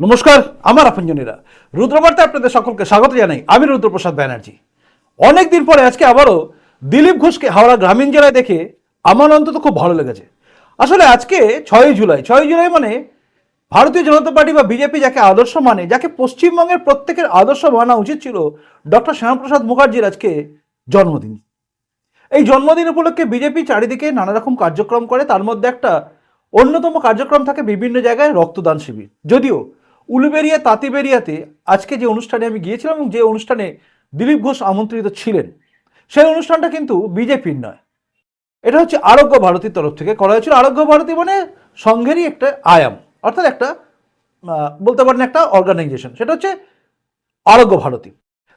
নমস্কার, আমার আপনজনীরা। রুদ্রবার্তা আপনাদের সকলকে স্বাগত জানাই। আমি রুদ্রপ্রসাদ ব্যানার্জি। অনেকদিন পরে আজকে আবারও দিলীপ ঘোষকে হাওড়া গ্রামীণ জেলায় দেখে আমার অন্তত খুব ভালো লেগেছে। আসলে আজকে ছয়ই জুলাই। ছয়ই জুলাই মানে ভারতীয় জনতা পার্টি বা বিজেপি যাকে আদর্শ মানে যাকে পশ্চিমবঙ্গের প্রত্যেকের আদর্শ মানা উচিত ছিল ডক্টর শ্যামাপ্রসাদ মুখার্জির আজকে জন্মদিন। এই জন্মদিন উপলক্ষে বিজেপি চারিদিকে নানা রকম কার্যক্রম করে। তার মধ্যে একটা অন্যতম কার্যক্রম থাকে বিভিন্ন জায়গায় রক্তদান শিবির। যদিও উলুবেরিয়া, তাঁতিবেরিয়াতে আজকে যে অনুষ্ঠানে আমি গিয়েছিলাম এবং যে অনুষ্ঠানে দিলীপ ঘোষ আমন্ত্রিত ছিলেন, সেই অনুষ্ঠানটা কিন্তু বিজেপির নয়। এটা হচ্ছে আরোগ্য ভারতীর তরফ থেকে করা হয়েছিল। আরোগ্য ভারতী মানে সংঘেরই একটা আয়াম, অর্থাৎ একটা বলতে পারেন একটা অর্গানাইজেশন সেটা হচ্ছে আরোগ্য ভারতী।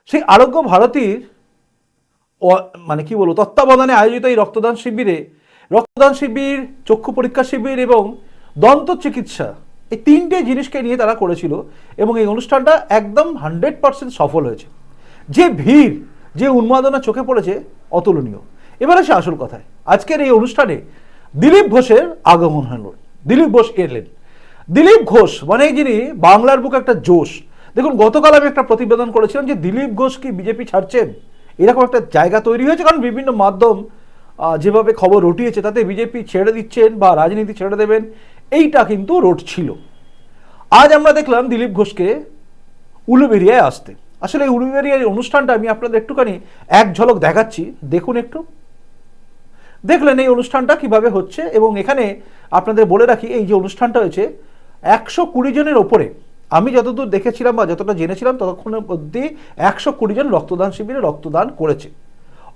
সেই আরোগ্য ভারতীর মানে কি বলব, তত্ত্বাবধানে আয়োজিত এই রক্তদান শিবিরে, রক্তদান শিবির, চক্ষু পরীক্ষা শিবির এবং দন্ত চিকিৎসা এই তিনটে জিনিসকে নিয়ে তারা করেছিল এবং এই অনুষ্ঠানটা একদম হান্ড্রেড পার্সেন্ট সফল হয়েছে। যে ভিড়, যে উন্মাদনা চোখে পড়েছে, অতুলনীয়। এবার আসে আসল কথায়। আজকের এই অনুষ্ঠানে দিলীপ ঘোষের আগমন হলো। দিলীপ ঘোষ এলেন। দিলীপ ঘোষ মানে যিনি বাংলার বুকে একটা জোশ। দেখুন, গতকাল আমি একটা প্রতিবেদন করেছিলাম যে দিলীপ ঘোষ কি বিজেপি ছাড়ছেন? এরকম একটা জায়গা তৈরি হয়েছে, কারণ বিভিন্ন মাধ্যম যেভাবে খবর রটিয়েছে, তাতে বিজেপি ছেড়ে দিচ্ছেন বা রাজনীতি ছেড়ে দেবেন। এইটা কিন্তু রোড ছিল। আজ আমরা দেখলাম দিলীপ ঘোষকে উলুবেরিয়ায় আসতে। আসলে এই উলুবেরিয়ার অনুষ্ঠানটা আমি আপনাদের একটুখানি এক ঝলক দেখাচ্ছি। দেখুন একটু। দেখলেন এই অনুষ্ঠানটা কীভাবে হচ্ছে এবং এখানে আপনাদের বলে রাখি, এই যে অনুষ্ঠানটা হয়েছে, একশো কুড়ি জনের ওপরে। আমি যতদূর দেখেছিলাম বা যতটা জেনেছিলাম ততক্ষণের মধ্যে একশো কুড়ি জন রক্তদান শিবিরে রক্তদান করেছে।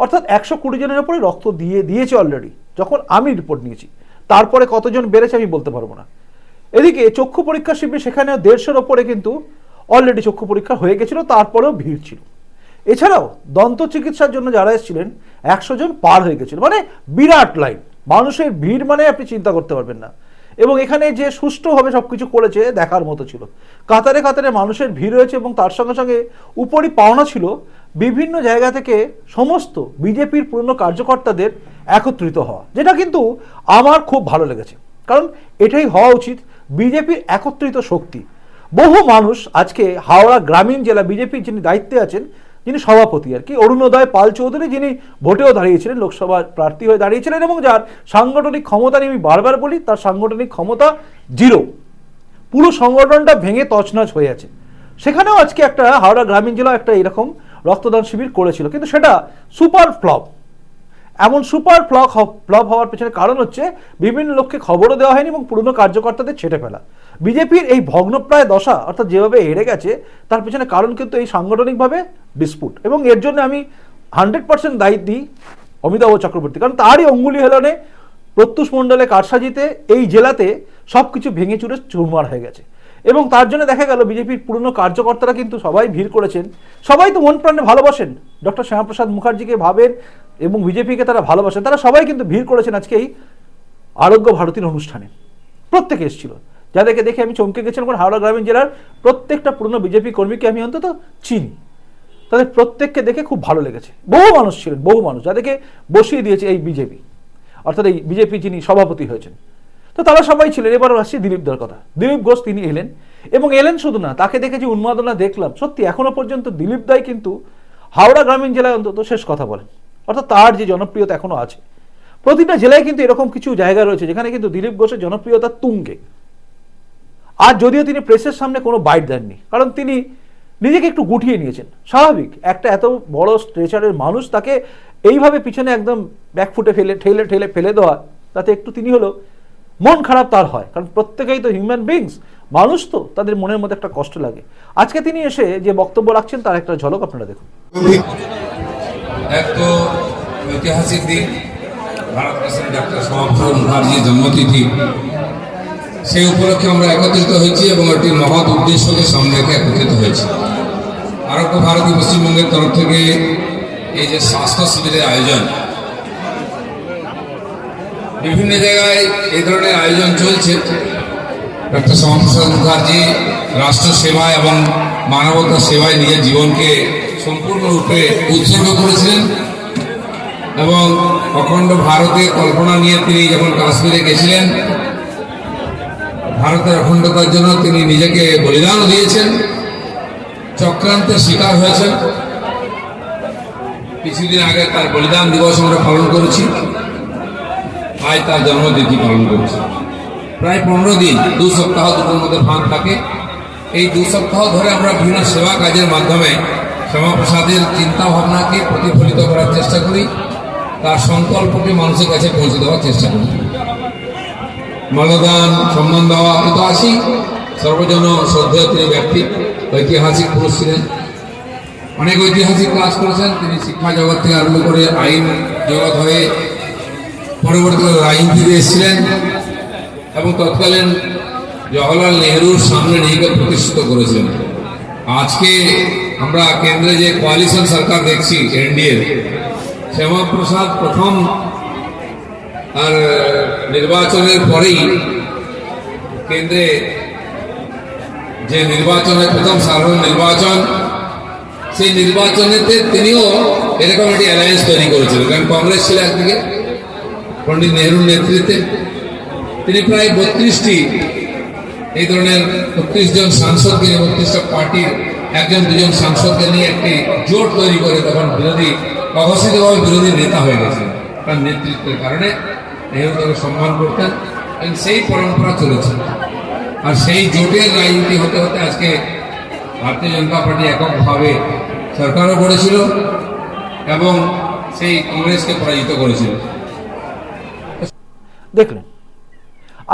অর্থাৎ একশো কুড়ি জনের ওপরে রক্ত দিয়ে দিয়েছে অলরেডি যখন আমি রিপোর্ট নিয়েছি। তারপরে কতজন বেড়েছে আমি বলতে পারব না। এদিকে চক্ষু পরীক্ষা শিবির সেখানে দেড়শোর ওপরে কিন্তু অলরেডি চক্ষু পরীক্ষা হয়ে গেছিল, তারপরেও ভিড় ছিল। এছাড়াও দন্ত চিকিৎসার জন্য যারা এসেছিলেন, একশো জন পার হয়ে গেছিল। মানে বিরাট লাইন। মানুষের ভিড় মানে আপনি চিন্তা করতে পারবেন না। এবং এখানে যে সুষ্ঠুভাবে সব কিছু করেছে দেখার মতো ছিল। কাতারে কাতারে মানুষের ভিড় হয়েছে এবং তার সঙ্গে সঙ্গে উপরই পাওনা ছিল বিভিন্ন জায়গা থেকে সমস্ত বিজেপির পুরনো কার্যকর্তাদের একত্রিত হওয়া, যেটা কিন্তু আমার খুব ভালো লেগেছে। কারণ এটাই হওয়া উচিত বিজেপির একত্রিত শক্তি। বহু মানুষ আজকে হাওড়া গ্রামীণ জেলা বিজেপির যিনি দায়িত্বে আছেন, যিনি সভাপতি আর কি, অরুণোদয় পাল চৌধুরী, যিনি ভোটেও দাঁড়িয়েছিলেন লোকসভা প্রার্থী হয়ে দাঁড়িয়েছিলেন এবং যার সাংগঠনিক ক্ষমতা নিয়ে আমি বারবার বলি, তার সাংগঠনিক ক্ষমতা জিরো। পুরো সংগঠনটা ভেঙে তছনছ হয়ে আছে। সেখানেও আজকে একটা হাওড়া গ্রামীণ জেলা একটা এরকম রক্তদান শিবির করেছিল। কিন্তু সেটা সুপার ফ্লপ। এমন সুপার ফ্লপ ফ্লপ হওয়ার পেছনে কারণ হচ্ছে বিভিন্ন লোককে খবরও দেওয়া হয়নি এবং পুরনো কার্যকর্তাদের ছেটে ফেলা। বিজেপির এই ভগ্নপ্রায় দশা অর্থাৎ যেভাবে হেরে গেছে, তার পেছনে কারণ কিন্তু এই সাংগঠনিকভাবে ডিসপুট এবং এর জন্য আমি হান্ড্রেড পার্সেন্ট দায়ী দিই অমিতাভ চক্রবর্তী। কারণ তারই অঙ্গুলি হেলনে প্রত্যুষ মণ্ডলে কারসাজিতে এই জেলাতে সব কিছু ভেঙে চুরে চুরমার হয়ে গেছে। এবং তার জন্য দেখা গেল বিজেপির পুরনো কার্যকর্তারা কিন্তু সবাই ভিড় করেছেন। সবাই তো মন প্রাণে ভালোবাসেন। ডক্টর শ্যামাপ্রসাদ মুখার্জিকে ভাবেন এবং বিজেপিকে তারা ভালোবাসেন। তারা সবাই কিন্তু ভিড় করেছেন আজকে এই আরোগ্য ভারতীর অনুষ্ঠানে। প্রত্যেকে এসেছিল। যাদেরকে দেখে আমি চমকে গেছিলাম, কারণ হাওড়া গ্রামীণ জেলার প্রত্যেকটা পুরনো বিজেপি কর্মীকে আমি অন্তত চিনি। তাদের প্রত্যেককে দেখে খুব ভালো লেগেছে। বহু মানুষ ছিলেন, বহু মানুষ, যাদেরকে বসিয়ে দিয়েছে এই বিজেপি। অর্থাৎ এই বিজেপি যিনি সভাপতি হয়েছেন। তো তারা সবাই ছিলেন। এবার আসছি দিলীপ দার কথা। দিলীপ ঘোষ তিনি এলেন এবং এলেন শুধু না, তাকে দেখে যে উন্মাদনা দেখলাম, সত্যি এখনও পর্যন্ত দিলীপ দাই কিন্তু হাওড়া গ্রামীণ জেলায় অন্তত শেষ কথা বলেন। অর্থাৎ তার যে জনপ্রিয়তা এখনও আছে। প্রতিটা জেলায় কিন্তু এরকম কিছু জায়গা রয়েছে, যেখানে কিন্তু দিলীপ ঘোষের জনপ্রিয়তা তুঙ্গে। আর যদিও তিনি প্রেসের সামনে কোনো বাইট দেননি, কারণ তিনি নিজেকে একটু গুটিয়ে নিয়েছেন। স্বাভাবিক, একটা এত বড় স্ট্রেচারের মানুষ তাকে এইভাবে পিছনে একদম ব্যাকফুটে ফেলে, ঠেলে ঠেলে ফেলে দেওয়া, তাতে একটু তিনি হলো মন খারাপ তার হয়, কারণ প্রত্যেকেই তো হিউম্যান বিংস মানুষ তো, তাদের মনের মধ্যে একটা কষ্ট লাগে। আজকে তিনি এসে যে বক্তব্য রাখছেন, তার একটা ঝলক আপনারা দেখুন। ঐতিহাসিক দিন ডক্টর শ্যামাপ্রসাদ মুখার্জির জন্মতিথি। সেই উপলক্ষে আমরা একত্রিত হয়েছি এবং একটি মহৎ উদ্দেশ্যকে সামনে রেখে একত্রিত হয়েছি। আরোগ্য ভারতী পশ্চিমবঙ্গের তরফ থেকে এই যে স্বাস্থ্য শিবিরের আয়োজন বিভিন্ন জায়গায় এই ধরনের আয়োজন চলছে। ডক্টর শ্যামাপ্রসাদ মুখার্জি রাষ্ট্র সেবা এবং মানবতা সেবায় নিজের জীবনকে সম্পূর্ণরূপে উৎসর্গ করেছিলেন এবং অখণ্ড ভারতের কল্পনা নিয়ে তিনি যখন কাশ্মীরে গেছিলেন, ভারতের অখণ্ডতার জন্য তিনি নিজেকে বলিদানও দিয়েছেন, চক্রান্তের শিকার হয়েছেন। কিছুদিন আগে তার বলিদান দিবস আমরা পালন করেছি। আজ তার জন্মতিথি পালন করছি। প্রায় পনেরো দিন, দু সপ্তাহ দুটোর মধ্যে ভাগ থাকে। এই দু সপ্তাহ ধরে আমরা বিভিন্ন সেবা কাজের মাধ্যমে শ্যামাপ্রসাদের চিন্তা ভাবনাকে প্রতিফলিত করার চেষ্টা করি। তার সংকল্পকে মানুষের কাছে পৌঁছে দেওয়ার চেষ্টা করি। মাল্যদান সম্মান দেওয়া এ আছেই সর্বজন শ্রদ্ধেয় তিনি ব্যক্তি, ঐতিহাসিক পুরুষ ছিলেন অনেক ঐতিহাসিক কাজ করেছেন। তিনি শিক্ষা জগৎ থেকে আরম্ভ করে আইন জগৎ হয়ে পরবর্তীকালে রাজনীতিতে এসেছিলেন এবং তৎকালীন জওয়াহরলাল নেহরুর সামনে নিজেকে প্রতিষ্ঠিত করেছিলেন আজকে আমরা কেন্দ্রে যে কোয়ালিশন সরকার দেখছি, এনডিএ, শ্যামাপ্রসাদ প্রথম আর, নির্বাচনের পরেই কেন্দ্রে যে নির্বাচন হয়, প্রথম সাধারণ নির্বাচন, সেই নির্বাচনেতে তিনিও এরকম একটি অ্যালায়েন্স তৈরি করেছিলেন। কারণ কংগ্রেস ছিল একদিকে পণ্ডিত নেহরুর নেতৃত্বে। তিনি প্রায় বত্রিশটি এই ধরনের বত্রিশ জন সাংসদকে নিয়ে বত্রিশটা পার্টির একজন, দুজন সাংসদকে নিয়ে একটি জোট তৈরি করে তখন বিরোধী, অঘোষিতভাবে বিরোধী নেতা হয়ে গেছেন তার নেতৃত্বের কারণে। নেহরু তাকে সম্মান করতেন এবং সেই পরম্পরা চলেছে। আর সেই জোটের রাজনীতি হতে হতে আজকে ভারতীয় জনতা পার্টি এককভাবে সরকারও করেছিল এবং সেই কংগ্রেসকে পরাজিত করেছিল। দেখলেন।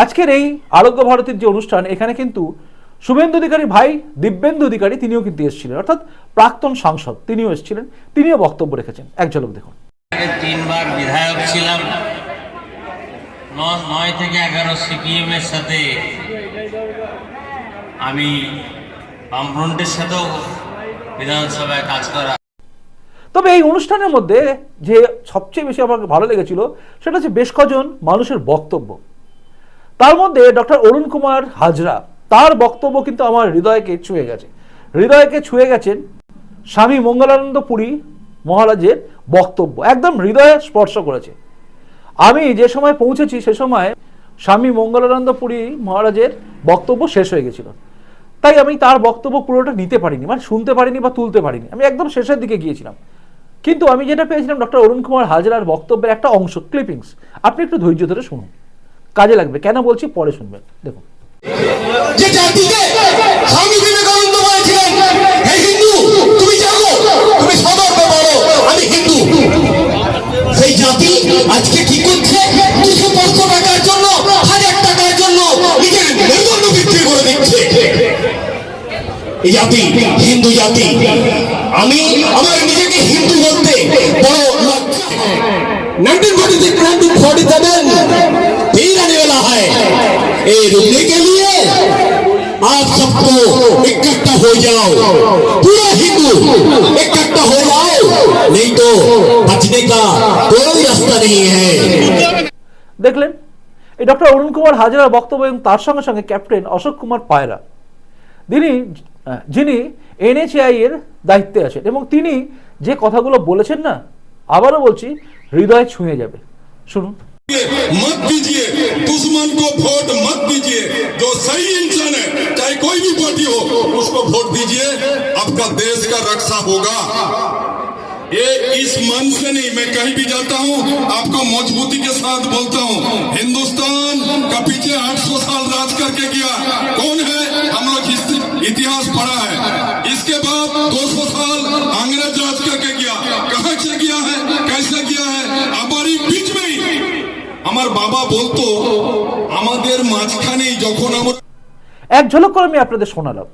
আজকের এই আরোগ্য ভারতীর যে অনুষ্ঠান, এখানে কিন্তু শুভেন্দু অধিকারী ভাই, দিব্যেন্দু অধিকারী তিনিও কিন্তু এসেছিলেন। অর্থাৎ প্রাক্তন সাংসদ তিনিও এসেছিলেন, তিনিও বক্তব্য রেখেছেন। এক ঝলক দেখুন। তিনবার বিধায়ক ছিলাম। নয় থেকে এগারো সিপিএম এর সাথে আমি বামফ্রন্টের সাথেও বিধানসভায় কাজ করা তবে এই অনুষ্ঠানের মধ্যে যে সবচেয়ে বেশি আমার ভালো লেগেছিল, সেটা হচ্ছে বেশ কজন মানুষের বক্তব্য। তার মধ্যে ডক্টর অরুণ কুমার হাজরা, তার বক্তব্য কিন্তু আমার হৃদয়কে ছুঁয়ে গেছে। হৃদয়কে ছুঁয়ে গেছেন স্বামী মঙ্গলানন্দ পুরী মহারাজের বক্তব্য, একদম হৃদয়ে স্পর্শ করেছে। আমি যে সময় পৌঁছেছি, সে সময় স্বামী মঙ্গলানন্দ পুরী মহারাজের বক্তব্য শেষ হয়ে গেছিল। তাই আমি তার বক্তব্য পুরোটা নিতে পারিনি মানে শুনতে পারিনি বা তুলতে পারিনি। আমি একদম শেষের দিকে গিয়েছিলাম। কিন্তু আমি যেটা পেয়েছিলাম ডক্টর অরুণ কুমার হাজরার বক্তব্যের একটা অংশ ক্লিপিংস আপনি একটু ধৈর্য ধরে শুনুন। কাজে লাগবে। কেন বলছি? পরে শুনবেন। দেখুন। আজকে এই জাতি হিন্দু জাতি আমি আমার নিজেকে হিন্দু বলতে বড় লজ্জা হয় 1946 1947 फिर आने वाला है ये रुकने के लिए आप सबको इकट्ठा हो जाओ पूरा हिंदू इकट्ठा हो जाओ नहीं तो बचने का कोई रास्ता नहीं है দেখলেন এই ডক্টর অরুণ কুমার হাজরার বক্তব্য এবং তার সঙ্গে সঙ্গে ক্যাপ্টেন অশোক কুমার পায়রা তিনি আহ, যিনি এনএচআই এর দায়িত্বে আছেন এবং তিনি যে কথাগুলো বলেছেন না আবারও বলছি হৃদয় ছুঁয়ে যাবে শুনুন मत दीजिए दुश्मन को वोट मत दीजिए जो सही इंसान है चाहे कोई भी पार्टी हो उसको वोट दीजिए आपका देश का रक्षा होगा ये इस मन से नहीं मैं कहीं भी जाता हूँ आपको मजबूती के साथ बोलता हूँ हिंदुस्तान का पीछे 800 साल राज करके गया कौन है हम लोग हिस्ट्री- इतिहास पढ़ा है इसके बाद 200 साल अंग्रेज राज करके गया कहाँ से गया है कैसे गया है हमारी बीच में ही আমার বাবা বলতো আমাদের মাঝখানেই যখন আমরা এক ঝলক করে আমি আপনাদের শোনালাম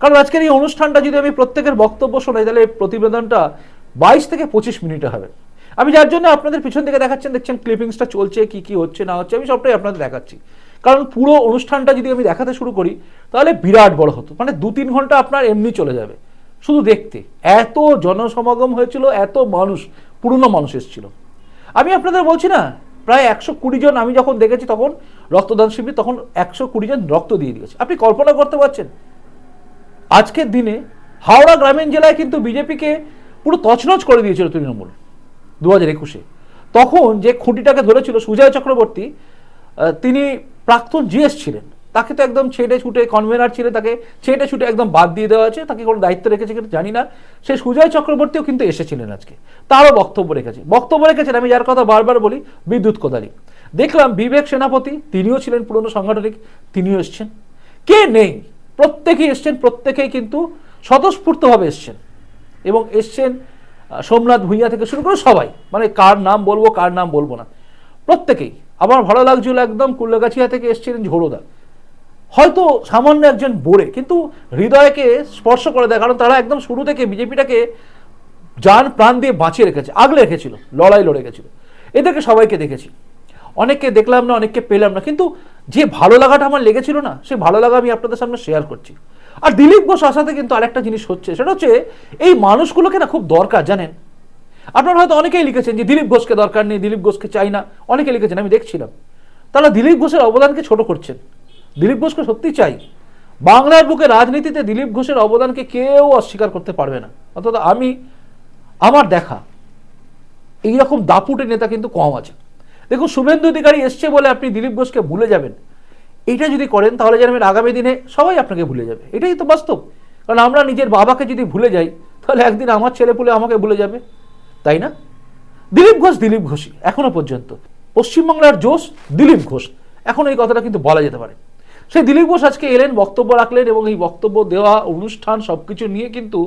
কারণ আজকের এই অনুষ্ঠানটা যদি আমি প্রত্যেকের বক্তব্য শোনাই তাহলে এই প্রতিবেদনটা বাইশ থেকে পঁচিশ মিনিটে হবে আমি যার জন্য আপনাদের পিছন থেকে দেখাচ্ছেন দেখছেন ক্লিপিংসটা চলছে কি কি হচ্ছে না হচ্ছে আমি সবটাই আপনাদের দেখাচ্ছি কারণ পুরো অনুষ্ঠানটা যদি আমি দেখাতে শুরু করি, তাহলে বিরাট বড় হতো। মানে দু তিন ঘণ্টা আপনার এমনি চলে যাবে। শুধু দেখতে। এত জনসমাগম হয়েছিল, এত মানুষ, পুরনো মানুষ এসেছিল। আমি আপনাদের বলছি না, প্রায় একশো কুড়ি জন আমি যখন দেখেছি তখন রক্তদান শিবির, তখন একশো কুড়ি জন রক্ত দিয়ে দিয়েছে। আপনি কল্পনা করতে পারছেন? আজকের দিনে হাওড়া গ্রামীণ জেলায় কিন্তু বিজেপিকে পুরো তছনছ করে দিয়েছিল তৃণমূল দু হাজার একুশে। তখন যে খুঁটিটাকে ধরেছিল সুজয় চক্রবর্তী তিনি প্রাক্তন জিএস ছিলেন। তাকে তো একদম ছেটে ছুটে কনভেনার ছিল তাকে ছেটে ছুটে একদম বাদ দিয়ে দেওয়া হয়েছে। তাকে কোনো দায়িত্ব রেখেছে কিনা জানি না। সে সুজয় চক্রবর্তীও কিন্তু এসেছিলেন আজকে। তারও বক্তব্য রেখেছে। বক্তব্য রেখেছেন, আমি যার কথা বারবার বলি, বিদ্যুৎ কোদারি দেখলাম বিবেক সেনাপতি, তিনিও ছিলেন পুরনো সাংগঠনিক, তিনিও এসছেন। কে নেই? প্রত্যেকেই এসছেন, প্রত্যেকেই কিন্তু স্বতঃস্ফূর্তভাবে এসছেন। এবং এসছেন সোমনাথ ভূঁইয়া থেকে শুরু করে সবাই। মানে কার নাম বলব, কার নাম বলব না। প্রত্যেকেই। আমার ভালো লাগছিল একদম, কুল্লাগাছিয়া থেকে এসছিলেন ঝোড়োদা। হয়তো সামান্য একজন বোরে, কিন্তু হৃদয়কে স্পর্শ করে দেয়, কারণ তারা একদম শুরু থেকে বিজেপিটাকে যান প্রাণ দিয়ে বাঁচিয়ে রেখেছে, আগলে রেখেছিল, লড়াই লড়ে গেছিল। এদেরকে সবাইকে দেখেছি। অনেককে দেখলাম না, অনেককে পেলাম না, কিন্তু যে ভালো লাগাটা আমার লেগেছিল না, সে ভালো লাগা আমি আপনাদের সামনে শেয়ার করছি। আর দিলীপ ঘোষ আসাতে কিন্তু আরেকটা জিনিস হচ্ছে, সেটা হচ্ছে এই মানুষগুলোকে না খুব দরকার, জানেন? আপনারা হয়তো অনেকেই লিখেছেন যে দিলীপ ঘোষকে দরকার নেই, দিলীপ ঘোষকে চাই না। অনেকে লিখেছেন, আমি দেখছিলাম। তারা দিলীপ ঘোষের অবদানকে ছোট করছেন। দিলীপ ঘোষকে সত্যি চাই। বাংলার বুকে রাজনীতিতে দিলীপ ঘোষের অবদানকে কেউ অস্বীকার করতে পারবে না। অন্তত আমি, আমার দেখা। এইরকম দাপুটে নেতা কিন্তু কম আছে। দেখুন, শুভেন্দু অধিকারী এসছে বলে আপনি দিলীপ ঘোষকে ভুলে যাবেন। এটা যদি করেন, তাহলে জানবেন আগামী দিনে সবাই আপনাকে ভুলে যাবে। এটাই তো বাস্তব। কারণ আমরা নিজের বাবাকে যদি ভুলে যাই, তাহলে একদিন আমার ছেলে পুলে আমাকে ভুলে যাবে। তাই না? দিলীপ ঘোষ, দিলীপ ঘোষই, এখনও পর্যন্ত। পশ্চিমবাংলার জোশ, দিলীপ ঘোষ। এখন এই কথাটা কিন্তু বলা যেতে পারে। সেই দিলীপ ঘোষ আজকে এলেন, বক্তব্য রাখলেন এবং এই বক্তব্য দেওয়া, অনুষ্ঠান সবকিছু নিয়ে কিন্তু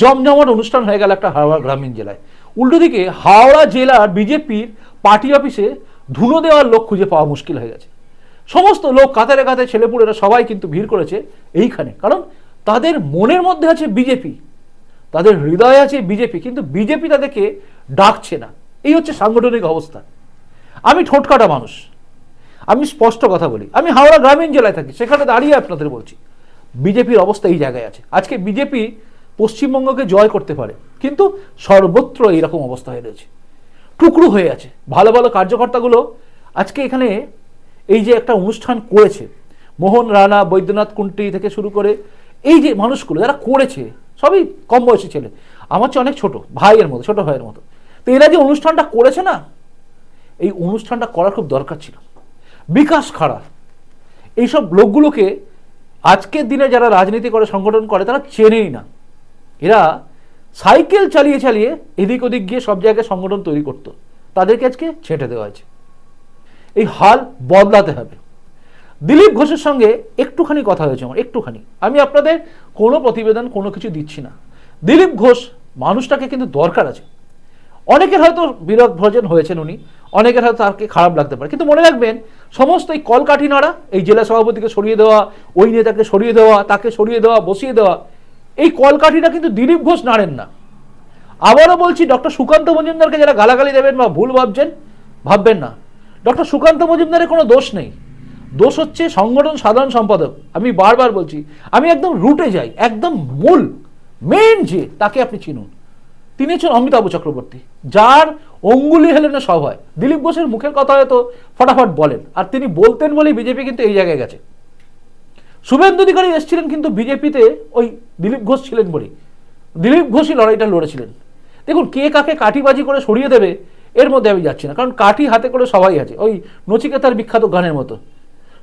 জমজমাট অনুষ্ঠান হয়ে গেল একটা হাওড়া গ্রামীণ জেলায়। উল্টো দিকে হাওড়া জেলার বিজেপির পার্টি অফিসে ধুলো দেওয়ার লোক খুঁজে পাওয়া মুশকিল হয়ে গেছে। সমস্ত লোক কাতারে কাতারে ছেলেপুলেরা সবাই কিন্তু ভিড় করেছে এইখানে। কারণ তাদের মনের মধ্যে আছে বিজেপি। তাদের হৃদয় আছে বিজেপি, কিন্তু বিজেপি তাদেরকে ডাকছে না। এই হচ্ছে সাংগঠনিক অবস্থা। আমি ঠোঁটকাটা মানুষ। আমি স্পষ্ট কথা বলি। আমি হাওড়া গ্রামীণ জেলায় থাকি, সেখানে দাঁড়িয়ে আপনাদের বলছি, বিজেপির অবস্থা এই জায়গায় আছে। আজকে বিজেপি পশ্চিমবঙ্গকে জয় করতে পারে, কিন্তু সর্বত্র এইরকম অবস্থা হয়ে রয়েছে। টুকরো হয়ে আছে। ভালো ভালো কার্যকর্তাগুলো আজকে এখানে এই যে একটা অনুষ্ঠান করেছে, মোহন রানা, বৈদ্যনাথ কুন্টি থেকে শুরু করে, এই যে মানুষগুলো, যারা করেছে সবই কম বয়সী ছেলে। আমার চেয়ে অনেক ছোট, ভাইয়ের মতো, ছোট ভাইয়ের মতো। তো এরা যে অনুষ্ঠানটা করেছে না, এই অনুষ্ঠানটা করার খুব দরকার ছিল। বিকাশ খাড়া, এইসব লোকগুলোকে আজকের দিনে যারা রাজনীতি করে, সংগঠন করে, তারা চেনেই না। এরা সাইকেল চালিয়ে চালিয়ে এদিক ওদিক গিয়ে সব জায়গায় সংগঠন তৈরি করতো। তাদেরকে আজকে ছেটে দেওয়া হয়েছে। এই হাল বদলাতে হবে। দিলীপ ঘোষের সঙ্গে একটুখানি কথা হয়েছে আমার, একটুখানি। আমি আপনাদের কোনো প্রতিবেদন, কোনো কিছু দিচ্ছি না। দিলীপ ঘোষ মানুষটাকে কিন্তু দরকার আছে। অনেকের হয়তো বিরোধ ভোজন হয়েছেন উনি, অনেকের হয়তো তাকে খারাপ লাগতে পারে। কিন্তু মনে রাখবেন, সমস্ত এই কলকাঠি নাড়া, এই জেলা সভাপতিকে সরিয়ে দেওয়া, ওই নেতাকে সরিয়ে দেওয়া, তাকে সরিয়ে দেওয়া, বসিয়ে দেওয়া, এই কলকাঠিটা কিন্তু দিলীপ ঘোষ নাড়েন না। আবারও বলছি, ডক্টর সুকান্ত মজুমদারকে যারা গালাগালি দেবেন বা ভুল ভাবছেন, ভাববেন না। ডক্টর সুকান্ত মজুমদারের কোনো দোষ নেই। দোষ হচ্ছে সংগঠন সাধারণ সম্পাদক। আমি বারবার বলছি, আমি একদম রুটে যাই, একদম মূল মেন যে, তাকে আপনি চিনুন। তিনি হচ্ছেন অমিতাভ চক্রবর্তী, যার অঙ্গুলি হেলেনে সব হয়। দিলীপ ঘোষের মুখের কথা হয়তো ফটাফট বলেন, আর তিনি বলতেন বলেই বিজেপি কিন্তু এই জায়গায় গেছে। শুভেন্দু অধিকারী এসেছিলেন কিন্তু বিজেপিতে ওই দিলীপ ঘোষ ছিলেন বলেই দিলীপ ঘোষই লড়াইটা লড়েছিলেন। দেখুন, কে কাকে কাঠিবাজি করে সরিয়ে দেবে, এর মধ্যে আমি যাচ্ছি না, কারণ কাঠি হাতে করে সবাই আছে, ওই নচিকেতার বিখ্যাত গানের মতো।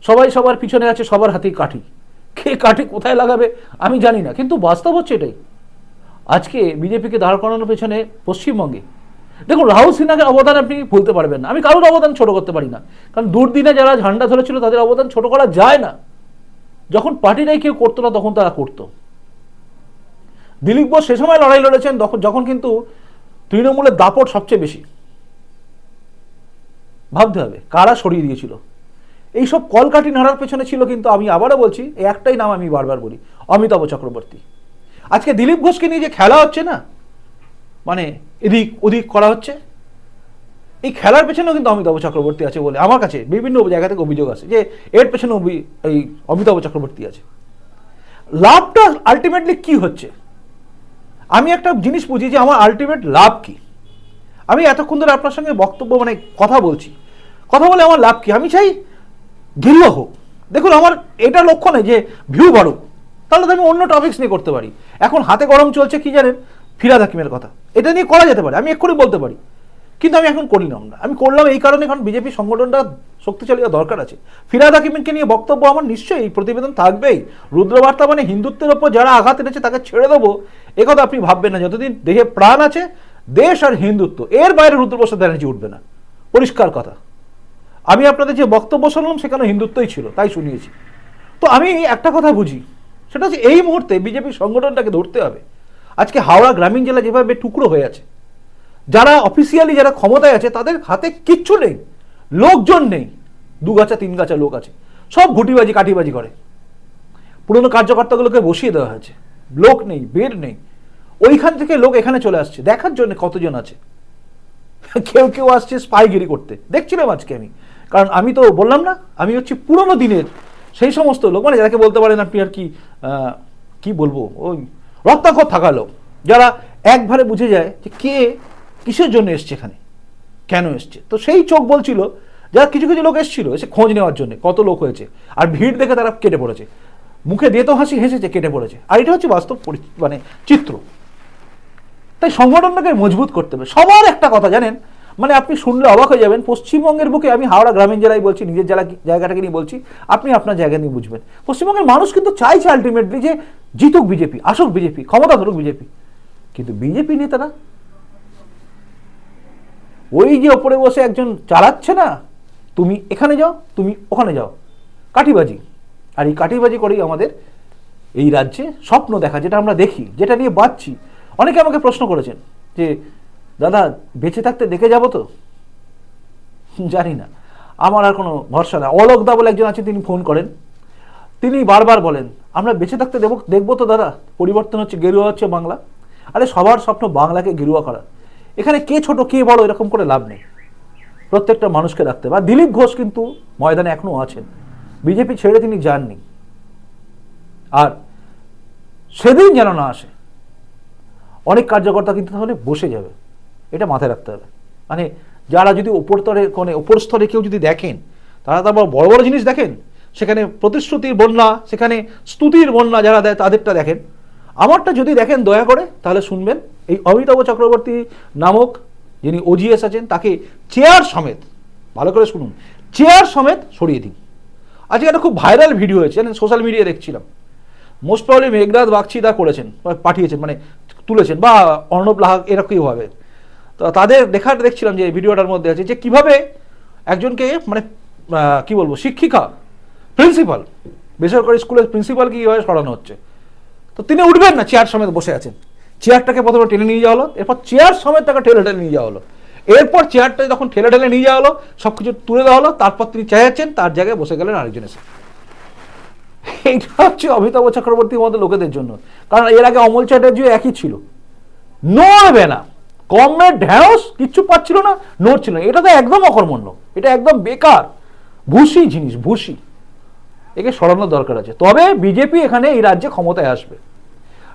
সবাই সবার পিছনে আছে, সবার হাতেই কাঠি। কে কাঠি কোথায় লাগাবে, আমি জানি না, কিন্তু বাস্তব হচ্ছে এটাই। আজকে বিজেপিকে দাঁড় করানোর পেছনে পশ্চিমবঙ্গে। দেখুন, রাহুল সিনহাকে অবদান আপনি ভুলতে পারবেন না। আমি কারোর অবদান ছোট করতে পারি না। কারণ দুর্দিনে যারা ঝান্ডা ধরেছিল, তাদের অবদান ছোট করা যায় না। যখন পার্টিটাই কেউ করতো না, তখন তারা করতো। দিলীপ বোস সে সময় লড়াই লড়েছেন, তখন যখন কিন্তু তৃণমূলের দাপট সবচেয়ে বেশি। ভাবতে হবে, কারা সরিয়ে দিয়েছিল? এইসব কলকাঠি নাড়ার পেছনে ছিল কিন্তু আমি আবারও বলছি একটাই নাম আমি বারবার বলি, অমিতাভ চক্রবর্তী। আজকে দিলীপ ঘোষকে নিয়ে যে খেলা হচ্ছে না মানে এদিক ওদিক করা হচ্ছে, এই খেলার পেছনেও কিন্তু অমিতাভ চক্রবর্তী আছে বলে আমার কাছে বিভিন্ন জায়গা থেকে অভিযোগ আছে যে এর পেছনে এই অমিতাভ চক্রবর্তী আছে। লাভটা আলটিমেটলি কি হচ্ছে? আমি একটা জিনিস বুঝি যে আমার আলটিমেট লাভ কি? আমি এতক্ষণ ধরে আপনার সঙ্গে বক্তব্য মানে কথা বলছি। কথা বলে আমার লাভ কি? আমি চাই গিল্ল হোক। দেখুন, আমার এটা লক্ষ্য নেই যে ভিউ বাড়ুক। তাহলে তো আমি অন্য টপিক্স নিয়ে করতে পারি। এখন হাতে গরম চলছে, কি জানেন? ফিরাদ হাকিমের কথা। এটা নিয়ে করা যেতে পারে, আমি এক্ষুনি বলতে পারি। কিন্তু আমি এখন করলাম না আমি করলাম এই কারণে, কারণ বিজেপি সংগঠনটা শক্তিশালী দরকার আছে। ফিরাদ হাকিমকে নিয়ে বক্তব্য আমার নিশ্চয়ই এই প্রতিবেদন থাকবেই। রুদ্রবার্তা মানে হিন্দুত্বের ওপর যারা আঘাত এনেছে তাকে ছেড়ে দেবো। একথা আপনি ভাববেন না, যতদিন দেহে প্রাণ আছে, দেশ আর হিন্দুত্ব, এর বাইরে রুদ্রপ্রসাদ ব্যানার্জি উঠবে না। পরিষ্কার কথা। আমি আপনাদের যে বক্তব্য শুনলাম সেখানে হিন্দুত্বই ছিল, তাই শুনিয়েছি। তো আমি একটা কথা বুঝি, সেটা হচ্ছে এই মুহূর্তে বিজেপি সংগঠনটাকে ধরতে হবে। আজকে হাওড়া গ্রামীণ জেলা যেভাবে টুকরো হয়ে আছে, যারা অফিসিয়ালি যারা ক্ষমতায় আছে, তাদের হাতে কিচ্ছু নেই, লোকজন নেই, দু গাছা তিন গাছা লোক আছে, সব ঘুটিবাজি কাটিবাজি করে। পুরনো কার্যকর্তাগুলোকে বসিয়ে দেওয়া হয়েছে, লোক নেই, বের নেই, ওইখান থেকে লোক এখানে চলে আসছে, দেখার জন্য কতজন আছে? কেউ কেউ আসছে স্পাইগিরি করতে, দেখছিলাম আজকে আমি। কারণ আমি তো বললাম না, আমি হচ্ছে পুরনো দিনের সেই সমস্ত লোক মানে যাকে বলতে পারেন আপনি আর কি কি বলব, ওই রক্তাক্ষর থাকা লোক, যারা একবারে বুঝে যায় যে কে কিসের জন্য এসছে এখানে, কেন এসছে। তো সেই চোখ বলছিল যারা কিছু কিছু লোক এসেছিল, এসে খোঁজ নেওয়ার জন্য, কত লোক হয়েছে, আর ভিড় দেখে তারা কেটে পড়েছে। মুখে দিয়ে তো হাসি হেসেছে, কেটে পড়েছে। আর এটা হচ্ছে বাস্তব মানে চিত্র। তাই সংগঠনটাকে মজবুত করতে হবে। সবার একটা কথা জানেন মানে আপনি শুনলে অবাক হয়ে যাবেন, পশ্চিমবঙ্গের বুকে আমি হাওড়া গ্রামীণ জেলায় বলছি, নিজের জেলা জায়গাটাকে নিয়ে বলছি, আপনি আপনার জায়গা নিয়ে বুঝবেন। পশ্চিমবঙ্গের মানুষ কিন্তু চাইছে আলটিমেটলি যে জিতুক বিজেপি, আসুক বিজেপি, ক্ষমতা ধরুক বিজেপি। কিন্তু বিজেপি নেতারা, ওই যে ওপরে বসে একজন চালাচ্ছে না, তুমি এখানে যাও, তুমি ওখানে যাও, কাঠিবাজি। আর এই কাঠিবাজি করেই আমাদের এই রাজ্যে স্বপ্ন দেখা, যেটা আমরা দেখি, যেটা নিয়ে বাঁচছি। অনেকে আমাকে প্রশ্ন করেছেন যে দাদা, বেঁচে থাকতে দেখে যাব তো? জানি না। আমার আর কোনো ভরসা না অলোকদা বলে একজন আছে, তিনি ফোন করেন। তিনি বারবার বলেন, আমরা বেঁচে থাকতে দেবো, দেখব তো দাদা। পরিবর্তন হচ্ছে, গেরুয়া হচ্ছে বাংলা। আরে সবার স্বপ্ন বাংলাকে গেরুয়া করা। এখানে কে ছোট, কে বড়, এরকম করে লাভ নেই। প্রত্যেকটা মানুষকে রাখতে বা দিলীপ ঘোষ কিন্তু ময়দানে এখনও আছেন। বিজেপি ছেড়ে তিনি যাননি। আর সেদিন যেন না আসে, অনেক কার্যকর্তা কিন্তু তাহলে বসে যাবে। এটা মাথায় রাখতে হবে। মানে যারা যদি ওপর স্তরে মানে ওপর স্তরে কেউ যদি দেখেন, তারা তো আবার বড় বড় জিনিস দেখেন। সেখানে প্রতিশ্রুতির বন্যা, সেখানে স্তুতির বন্যা যারা দেয়, তাদেরটা দেখেন। আমারটা যদি দেখেন, দয়া করে, তাহলে শুনবেন, এই অমিতাভ চক্রবর্তী নামক যিনি ওজিএস আছেন, তাকে চেয়ার সমেত, ভালো করে শুনুন চেয়ার সমেত সরিয়ে দিন আজকে একটা খুব ভাইরাল ভিডিও হয়েছে, জানেন সোশ্যাল মিডিয়ায় দেখছিলাম। মোস্ট প্রবলি মেঘনাথ বাগচি দা করেছেন পাঠিয়েছেন মানে তুলেছেন, বা অর্ণব লাহা এরকমই হবে। তো তাদের দেখাটা দেখছিলাম যে ভিডিওটার মধ্যে আছে যে কীভাবে একজনকে মানে কি বলব, শিক্ষিকা প্রিন্সিপাল বেসরকারি স্কুলের প্রিন্সিপালকে কীভাবে সরানো হচ্ছে। তো তিনি উঠবেন না চেয়ার সমেত বসে আছেন। চেয়ারটাকে প্রথমে টেনে নিয়ে যাওয়া হলো, এরপর চেয়ার সমেত তাকে ঠেলে ঠেলে নিয়ে যাওয়া হলো। এরপর চেয়ারটা যখন ঠেলে ঠেলে নিয়ে যাওয়া হলো সব কিছু তুলে দেওয়া হলো, তারপর তিনি চাইছেন তার জায়গায় বসে গেলেন আরেকজন এসে। এইটা হচ্ছে অমিতাভ চক্রবর্তীর মতো লোকেদের জন্য। কারণ এর আগে অমল চ্যাটার্জিও একই ছিল। নড়বে না। কমের ঢ্যাঁড়স কিচ্ছু পাচ্ছিল না, নড়ছিল না। এটা তো একদম অকর্মণ্য। এটা একদম বেকার। ভুসি জিনিস, ভুসি। একে সরানোর দরকার আছে। তবে বিজেপি এখানে এই রাজ্যে ক্ষমতায় আসবে।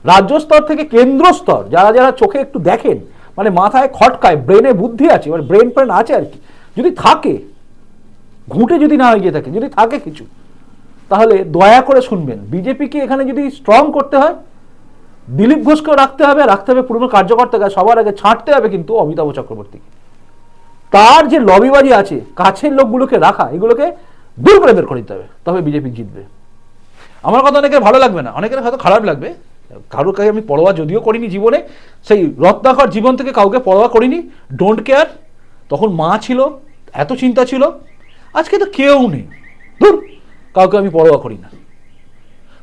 রাজ্য স্তর থেকে কেন্দ্র স্তর, যারা যারা চোখে একটু দেখেন মানে মাথায় খটকায়, ব্রেনে বুদ্ধি আছে মানে ব্রেন ফ্রেন আছে আর কি, যদি থাকে, ঘুঁটে যদি না হয়ে গিয়ে থাকে, যদি থাকে কিছু, তাহলে দয়া করে শুনবেন। বিজেপিকে এখানে যদি স্ট্রং করতে হয় দিলীপ ঘোষকেও রাখতে হবে রাখতে হবে পুরনো কার্যকর্তাকে, সবার আগে ছাঁটতে হবে কিন্তু অমিতাভ চক্রবর্তীকে। তার যে লবিবাজি আছে, কাছের লোকগুলোকে রাখা, এগুলোকে দূর করে বের করে দিতে হবে, তবে বিজেপি জিতবে। আমার কথা অনেকের ভালো লাগবে না, অনেকের হয়তো খারাপ লাগবে। কারোর কাছে আমি পরোয়া যদিও করিনি জীবনে, সেই রত্নাকর জীবন থেকে কাউকে পরোয়া করিনি ডোন্ট কেয়ার তখন মা ছিল, এত চিন্তা ছিল, আজকে তো কেউ নেই দূর কাউকে আমি পরোয়া করি না।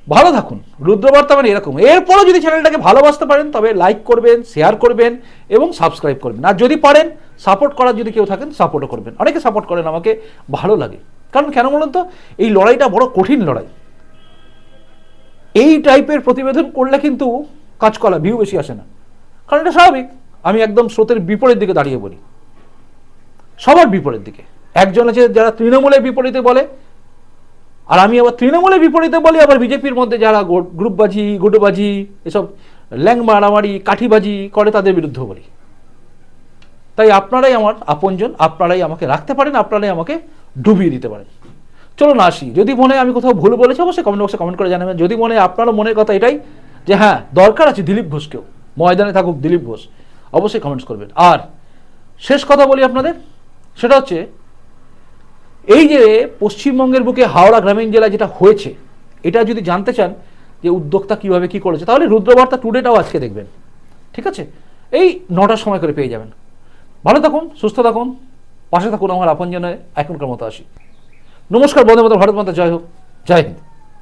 ভালো থাকুন। রুদ্রবার্তা মানে এরকম। এরপরও যদি চ্যানেলটাকে ভালোবাসতে পারেন, তবে লাইক করবেন শেয়ার করবেন এবং সাবস্ক্রাইব করবেন। আর যদি পারেন সাপোর্ট করার যদি কেউ থাকেন সাপোর্টও করবেন। অনেকে সাপোর্ট করেন, আমাকে ভালো লাগে। কারণ কেন বলুন তো? এই লড়াইটা বড় কঠিন লড়াই। এই টাইপের প্রতিবেদন করলে কিন্তু কাজকলা ভিউ বেশি আসে না। কারণ এটা স্বাভাবিক। আমি একদম স্রোতের বিপরীত দিকে দাঁড়িয়ে বলি। সবার বিপরীত দিকে। একজন আছে যারা তৃণমূলের বিপরীতে বলে আর আমি আবার তৃণমূলের বিপরীতে বলি, আবার বিজেপির মধ্যে যারা গ্রুপবাজি, গুডবাজি, এসব ল্যাং মারামারি, কাঠিবাজি করে তাদের বিরুদ্ধে বলি। তাই আপনারাই আমার আপনজন, আপনারাই আমাকে রাখতে পারেন, আপনারাই আমাকে ডুবিয়ে দিতে পারেন। চলুন আসি। যদি মনে হয় আমি কোথাও ভুল বলেছি, অবশ্যই কমেন্ট বক্সে কমেন্ট করে জানাবেন। যদি মনে হয় আপনারও মনের কথা এটাই, যে হ্যাঁ দরকার আছে দিলীপ ঘোষকেও, ময়দানে থাকুক দিলীপ ঘোষ, অবশ্যই কমেন্টস করবেন। আর শেষ কথা বলি আপনাদের, সেটা হচ্ছে এই যে পশ্চিমবঙ্গের বুকে হাওড়া গ্রামীণ জেলা যেটা হয়েছে, এটা যদি জানতে চান যে উদ্যোক্তা কীভাবে কি করেছে, তাহলে রুদ্রবার্তা টুডেটাও আজকে দেখবেন, ঠিক আছে? এই নটার সময় করে পেয়ে যাবেন। ভালো থাকুন, সুস্থ থাকুন, পাশে থাকুন আমার আপনজনে এখনকার মতো আসি। নমস্কার বন্ধু মতো ভারত মাতা, জয় হোক, জয় হিন্দ।